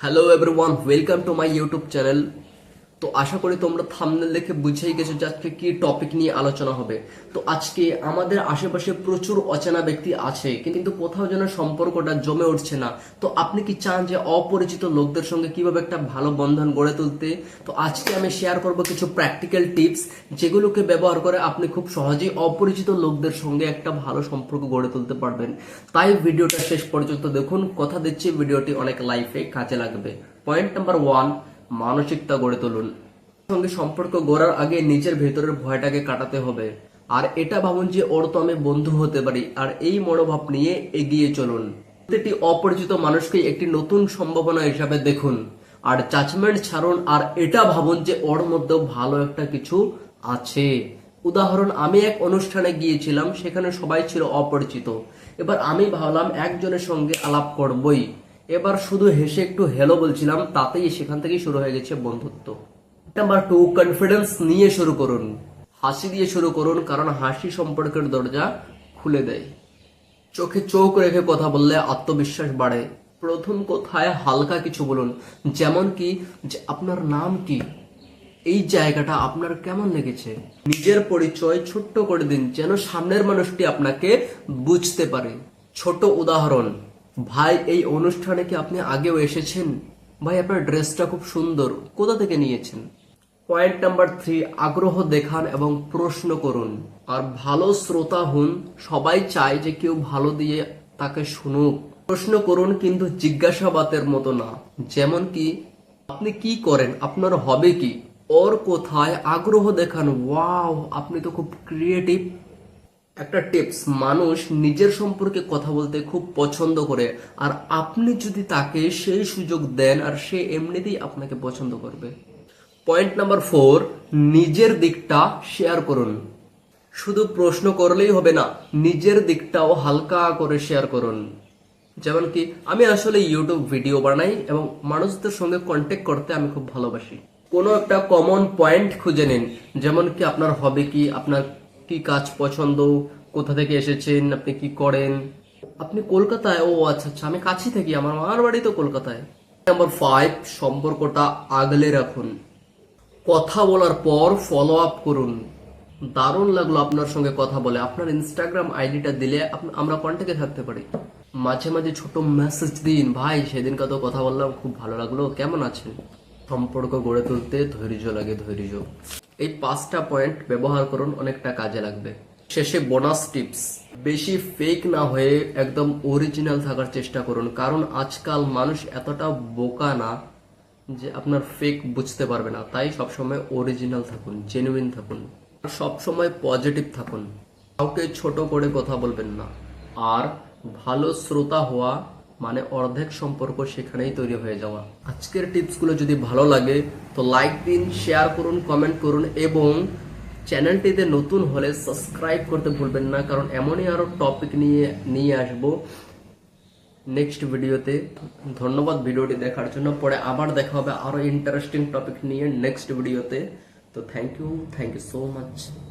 Hello everyone welcome to my YouTube channel তো আশা করি তোমরা থামনেল দেখে বুঝেই গেছো যে আজকে কি টপিক নিয়ে আলোচনা হবে। তো আজকে আমাদের আশেপাশে প্রচুর অচেনা ব্যক্তি আছে, কিন্তু কোথাও যেন সম্পর্কটা জমে উঠছে না। তো আপনি কি চান যে অপরিচিত লোকদের সঙ্গে কীভাবে একটা ভালো বন্ধন গড়ে তুলতে? তো আজকে আমি শেয়ার করব কিছু প্র্যাকটিক্যাল টিপস যেগুলোকে ব্যবহার করে আপনি খুব সহজেই অপরিচিত লোকদের সঙ্গে একটা ভালো সম্পর্ক গড়ে তুলতে পারবেন। তাই ভিডিওটা শেষ পর্যন্ত দেখুন। কথা দিচ্ছি, ভিডিওটি অনেক লাইফে কাজে লাগবে। পয়েন্ট নাম্বার ওয়ান মানসিকতা গড়ে তুলুন। সঙ্গে সম্পর্ক গড়ার আগে নিজের ভেতরের ভয়টাকে কাটাতে হবে। আর এটা ভাবুন যে ওর তো আমি বন্ধু হতে পারি, আর এই মনোভাব নিয়ে এগিয়ে চলুন। প্রতিটি অপরিচিত মানুষকে একটি নতুন সম্ভাবনা হিসাবে দেখুন। আর জাজমেন্ট ছাড়ুন, আর এটা ভাবুন যে ওর মধ্যেও ভালো একটা কিছু আছে। উদাহরণ, আমি এক অনুষ্ঠানে গিয়েছিলাম, সেখানে সবাই ছিল অপরিচিত। এবার আমি ভাবলাম একজনের সঙ্গে আলাপ করবই। এবার শুধু হেসে একটু হেলো বলছিলাম, তাতেই সেখান থেকেই শুরু হয়ে গেছে বন্ধুত্ব। নাম্বার টু কনফিডেন্স নিয়ে শুরু করুন। হাসি দিয়ে শুরু করুন, কারণ হাসি সম্পর্কের দরজা খুলে দেয়। চোখে চোখ রেখে কথা বললে আত্মবিশ্বাস বাড়ে। প্রথম কথায় হালকা কিছু বলুন, যেমন কি, যে আপনার নাম কি? এই জায়গাটা আপনার কেমন লেগেছে? নিজের পরিচয় ছোট্ট করে দিন, যেন সামনের মানুষটি আপনাকে বুঝতে পারে। ছোট উদাহরণ ভাই, এই অনুষ্ঠানে কি আপনি আগেও এসেছেন? ভাই, আপনার ড্রেসটা খুব সুন্দর। কোথা থেকে নিয়েছেন? পয়েন্ট নাম্বার থ্রি, আগ্রহ দেখান এবং প্রশ্ন করুন। আর ভালো শ্রোতা হন, সবাই চায় যে কেউ ভালো দিয়ে তাকে শুনুক। প্রশ্ন করুন, কিন্তু জিজ্ঞাসাবাদের মতো না। যেমন কি, আপনি কি করেন? আপনার হবে কি? ওর কোথায় আগ্রহ দেখান? ওয়াও, আপনি তো খুব ক্রিয়েটিভ একটা টিপস মানুষ নিজের সম্পর্কে কথা বলতে খুব পছন্দ করে, আর আপনি যদি তাকে সেই সুযোগ দেন, আর সে এমনিতেই আপনাকে পছন্দ করবে। পয়েন্ট নাম্বার ফোর নিজের দিকটা শেয়ার করুন। শুধু প্রশ্ন করলেই হবে না, নিজের দিকটাও হালকা করে শেয়ার করুন। যেমন কি, আমি আসলে ইউটিউব ভিডিও বানাই, এবং মানুষদের সঙ্গে কন্ট্যাক্ট করতে আমি খুব ভালোবাসি। কোনো একটা কমন পয়েন্ট খুঁজে নিন, যেমন কি, আপনার হবে কি, আপনার কি কাজ পছন্দ? কোথা থেকে এসেছেন? আপনি কি করেন? আপনি কলকাতায়? ও আচ্ছা আচ্ছা আমি কাছে থাকি। আমার মার বাড়ি তো কলকাতায়। নাম্বার ফাইভ সম্পর্কটা আগলে রাখুন। কথা বলার পর ফলো আপ করুন। দারুণ লাগল আপনার সঙ্গে কথা বলে। আপনার ইনস্টাগ্রাম আইডিটা দিলে আমরা কন্ট্যাক্টে থাকতে পারি। মাঝে মাঝে ছোট মেসেজ দিন। ভাই সেদিন কত কথা বললাম, খুব ভালো লাগল। কেমন আছেন? সম্পর্ক গড়ে তুলতে ধৈর্য লাগে, ধৈর্য। এই পাঁচটা পয়েন্ট ব্যবহার করুন, অনেকটা কাজে লাগবে। শেষে বোনাস টিপস বেশি ফেক না হয়ে একদম অরিজিনাল থাকার চেষ্টা করুন, কারণ আজকাল মানুষ এতটা বোকা না যে আপনার ফেক বুঝতে পারবে না। তাই সবসময় অরিজিনাল থাকুন জেনুইন থাকুন। সবসময় পজিটিভ থাকুন। কাউকে ছোট করে কথা বলবেন না। আর ভালো শ্রোতা হওয়া মানে অর্ধেক সম্পর্ক সেখানেই তৈরি হয়ে যাওয়া। আজকের টিপসগুলো যদি ভালো লাগে, তো লাইক দিন শেয়ার করুন কমেন্ট করুন এবং চ্যানেলটিতে নতুন হলে সাবস্ক্রাইব করতে ভুলবেন না, কারণ এমনই আরও টপিক নিয়ে নিয়ে আসব নেক্সট ভিডিওতে ধন্যবাদ ভিডিওটি দেখার জন্য। পরে আবার দেখা হবে আরও ইন্টারেস্টিং টপিক নিয়ে নেক্সট ভিডিওতে তো thank you thank you so much